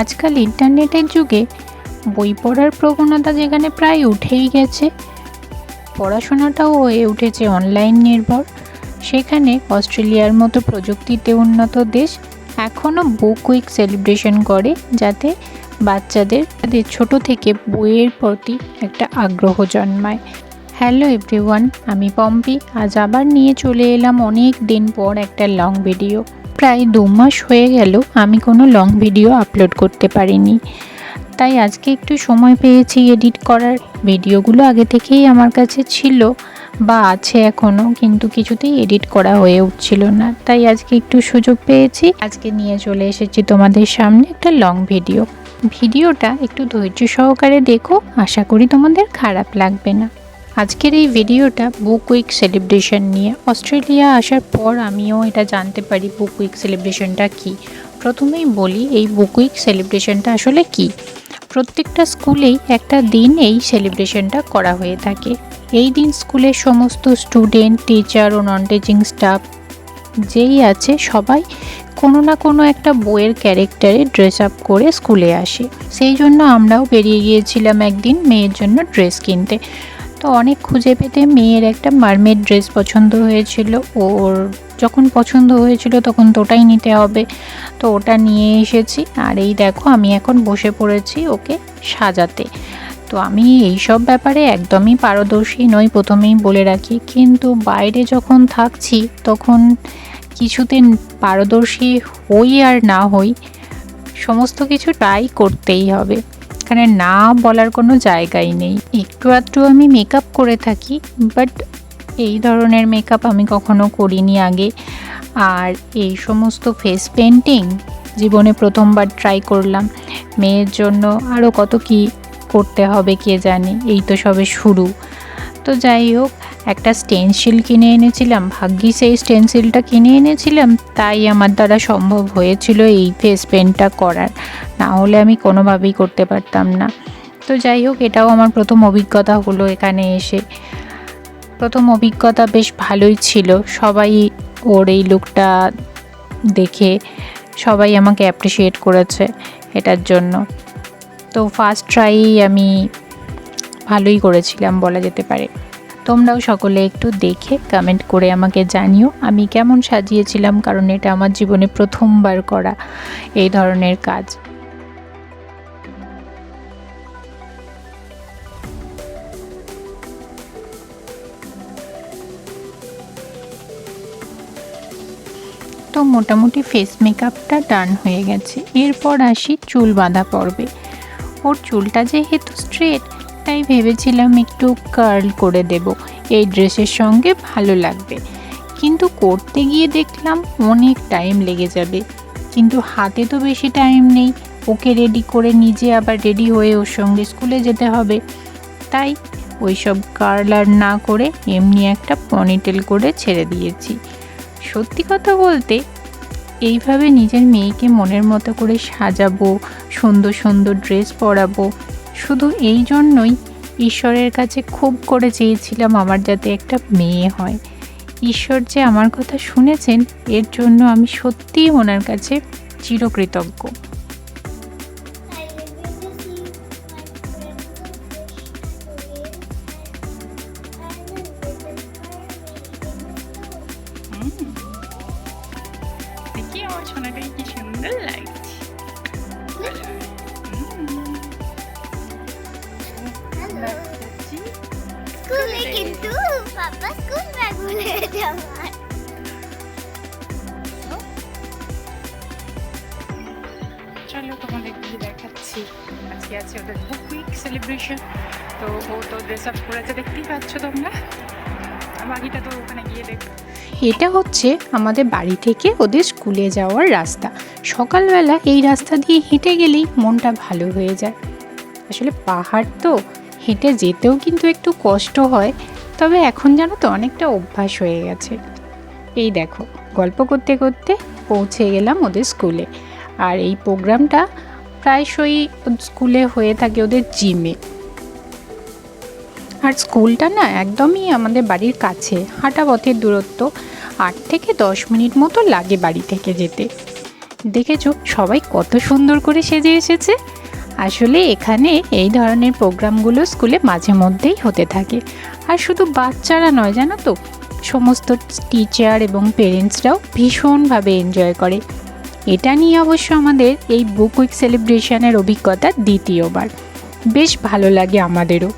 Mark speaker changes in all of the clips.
Speaker 1: আজকাল ইন্টারনেটের যুগে বই পড়ার প্রবণতা যেখানে প্রায় উঠেই গেছে, পড়াশোনাটাও হয়ে উঠেছে অনলাইন নির্ভর। সেখানে অস্ট্রেলিয়ার মতো প্রযুক্তিতে উন্নত দেশ এখনও বুক উইক সেলিব্রেশন করে, যাতে বাচ্চাদের, তাদের ছোট থেকে বইয়ের প্রতি একটা আগ্রহ জন্মায়। হ্যালো এভরিওয়ান, আমি পম্পি। আজ আবার নিয়ে চলে এলাম অনেক দিন পর একটা লং ভিডিও। প্রায় দু মাস হয়ে গেল, আমি কোনো লং ভিডিও আপলোড করতে পারিনি। তাই আজকে একটু সময় পেয়েছি এডিট করার। ভিডিওগুলো আগে থেকেই আমার কাছে ছিল বা আছে এখনও কিন্তু কিছুতেই এডিট করা হয়ে উঠছিল না। তাই আজকে একটু সুযোগ পেয়েছি। আজকে নিয়ে চলে এসেছি তোমাদের সামনে একটা লং ভিডিও ভিডিওটা একটু ধৈর্য সহকারে দেখো, আশা করি তোমাদের খারাপ লাগবে না। আজকের এই ভিডিওটা বুক উইক সেলিব্রেশন নিয়ে। অস্ট্রেলিয়া আসার পর আমিও এটা জানতে পারি বুক উইক সেলিব্রেশনটা কী। প্রথমেই বলি, এই বুক উইক সেলিব্রেশনটা আসলে কী? প্রত্যেকটা স্কুলেই একটা দিন এই সেলিব্রেশনটা করা হয়ে থাকে। এই দিন স্কুলের সমস্ত স্টুডেন্ট টিচার ও নন টিচিং স্টাফ যেই আছে, সবাই কোনো না কোনো একটা বইয়ের ক্যারেক্টারে ড্রেস আপ করে স্কুলে আসে। সেই জন্য আমরাও বেরিয়ে গিয়েছিলাম একদিন মেয়ের জন্য ড্রেস কিনতে। তো অনেক খুঁজে পেতে মেয়ের একটা মারমেড ড্রেস পছন্দ হয়েছিল। ওর যখন পছন্দ হয়েছিল তখন তো ওটাই নিতে হবে। তো ওটা নিয়ে এসেছি। আর এই দেখো, আমি এখন বসে পড়েছি ওকে সাজাতে। তো আমি এই সব ব্যাপারে একদমই পারদর্শী নই, প্রথমেই বলে রাখি। কিন্তু বাইরে যখন থাকছি, তখন কিছুতে পারদর্শী হই আর না হই, সমস্ত কিছু ট্রাই করতেই হবে। এখানে না বলার কোনো জায়গাই নেই। একটু আধটু আমি মেকআপ করে থাকি বাট এই ধরনের মেকআপ আমি কখনো করিনি আগে। আর এই সমস্ত ফেস পেন্টিং জীবনে প্রথমবার ট্রাই করলাম। মেয়ের জন্য আরও কত কি করতে হবে কে জানে, এই তো সবে শুরু। তো যাই হোক, একটা স্টেনসিল কিনে এনেছিলাম ভাগ্যি সেই স্টেনসিলটা কিনে এনেছিলাম, তাই আমার দ্বারা সম্ভব হয়েছিল এই ফেস পেন্টটা করার। না হলে আমি কোনোভাবেই করতে পারতাম না। তো যাই হোক, এটাও আমার প্রথম অভিজ্ঞতা হলো এখানে এসে। প্রথম অভিজ্ঞতা বেশ ভালোই ছিল। সবাই ওর এই লুকটা দেখে সবাই আমাকে অ্যাপ্রিসিয়েট করেছে এটার জন্য। তো ফার্স্ট ট্রাই আমি ভালোই করেছিলাম বলা যেতে পারে। তোমরাও সকলে একটু দেখে কমেন্ট করে আমাকে জানিও আমি কেমন সাজিয়েছিলাম, কারণ এটা আমার জীবনে প্রথমবার করা এই ধরনের কাজ। মোটামুটি ফেস মেকআপটা ডান হয়ে গেছে। এরপর আসি চুল বাঁধা পর্বে। ওর চুলটা যেহেতু স্ট্রেট তাই ভেবেছিলাম একটু কার্ল করে দেব। এই ড্রেসের সঙ্গে ভালো লাগবে। কিন্তু করতে গিয়ে দেখলাম অনেক টাইম লেগে যাবে। কিন্তু হাতে তো বেশি টাইম নেই। ওকে রেডি করে নিজে আবার রেডি হয়ে ওর সঙ্গে স্কুলে যেতে হবে। তাই ওইসব কার্লার না করে এমনি একটা পনিটেল করে ছেড়ে দিয়েছি। সত্যি কথা বলতে, এইভাবে নিজের মেয়েকে মনের মতো করে সাজাবো, সুন্দর সুন্দর ড্রেস পরাবো, শুধু এই জন্যই ঈশ্বরের কাছে খুব করে চেয়েছিলাম আমার যাতে একটা মেয়ে হয়। ঈশ্বর যে আমার কথা শুনেছেন, এর জন্য আমি সত্যিই ওনার কাছে চিরকৃতজ্ঞ।
Speaker 2: সোনাটাকে কি সুন্দর লাগছে।
Speaker 3: স্কুলে কিন্তু পাপা স্কুল ব্যাগ ভুলে গেছে
Speaker 2: চলো তোমাদের কি দেখাচ্ছি। আজকে আছে ওদের বুক উইক সেলিব্রেশন তো ও তো ড্রেস আপ করেছে দেখতেই পাচ্ছ তোমরা।
Speaker 1: এটা হচ্ছে আমাদের বাড়ি থেকে ওদের স্কুলে যাওয়ার রাস্তা। সকালবেলা এই রাস্তা দিয়ে হেঁটে গেলেই মনটা ভালো হয়ে যায়। আসলে পাহাড় তো, হেঁটে যেতেও কিন্তু একটু কষ্ট হয়, তবে এখন জানো তো অনেকটা অভ্যাস হয়ে গেছে। এই দেখো, গল্প করতে করতে পৌঁছে গেলাম ওদের স্কুলে। আর এই প্রোগ্রামটা প্রায়শই স্কুলে হয়ে থাকে ওদের জিমে আর স্কুলটা না একদমই আমাদের বাড়ির কাছে, হাঁটা পথের দূরত্ব। আট থেকে দশ মিনিট মতো লাগে বাড়ি থেকে যেতে। দেখেছ সবাই কত সুন্দর করে সেজে এসেছে? আসলে এখানে এই ধরনের প্রোগ্রামগুলো স্কুলে মাঝে মধ্যেই হতে থাকে। আর শুধু বাচ্চারা নয়, জানো তো? সমস্ত টিচার এবং পেরেন্টসরাও ভীষণভাবে এনজয় করে। এটা নিয়ে অবশ্য আমাদের এই বুক উইক সেলিব্রেশনের অভিজ্ঞতা দ্বিতীয়বার। বেশ ভালো লাগে আমাদেরও।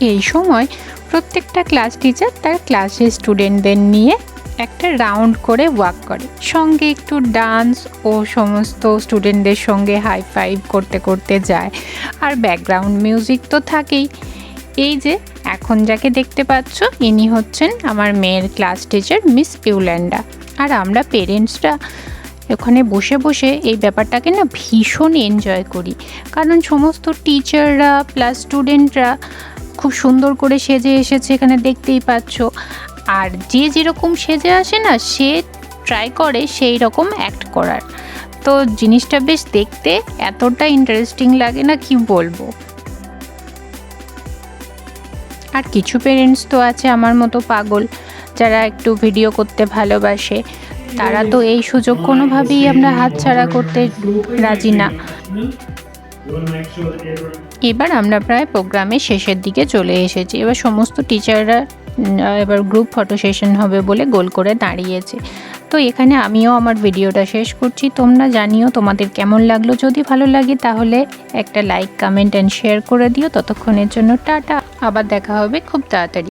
Speaker 1: এই সময় প্রত্যেকটা ক্লাস টিচার তার ক্লাসের স্টুডেন্টদের নিয়ে একটা রাউন্ড করে ওয়াক করে। সঙ্গে একটু ডান্স ও সমস্ত স্টুডেন্টদের সঙ্গে হাই ফাইভ করতে করতে যায়। আর ব্যাকগ্রাউন্ড মিউজিক তো থাকেই। এই যে, এখন যাকে দেখতে পাচ্ছ, ইনি হচ্ছেন আমার মেয়ের ক্লাস টিচার মিস ইউল্যান্ডা আর আমরা পেরেন্টসরা ওখানে বসে বসে এই ব্যাপারটাকে না ভীষণ এনজয় করি। কারণ সমস্ত টিচাররা প্লাস স্টুডেন্টরা খুব সুন্দর করে সেজে এসেছে, এখানে দেখতেই পাচ্ছ। আর যে যেরকম সেজে আসে না, সে ট্রাই করে সেই রকম অ্যাক্ট করার। তো জিনিসটা বেশ দেখতে এতটা ইন্টারেস্টিং লাগে না, কি বলব? আর কিছু পেরেন্টস তো আছে আমার মতো পাগল, যারা একটু ভিডিও করতে ভালোবাসে। তারা তো এই সুযোগ কোনোভাবেই আমরা হাতছাড়া করতে রাজি না। এবার আমরা প্রায় প্রোগ্রামের শেষের দিকে চলে এসেছি। এবার সমস্ত টিচাররা এবার গ্রুপ ফটো সেশন হবে বলে গোল করে দাঁড়িয়েছে। তো এখানে আমিও আমার ভিডিওটা শেষ করছি। তোমরা জানিও তোমাদের কেমন লাগল। যদি ভালো লাগে তাহলে একটা লাইক কমেন্ট অ্যান্ড শেয়ার করে দিও। ততক্ষণের জন্য টাটা। আবার দেখা হবে খুব তাড়াতাড়ি।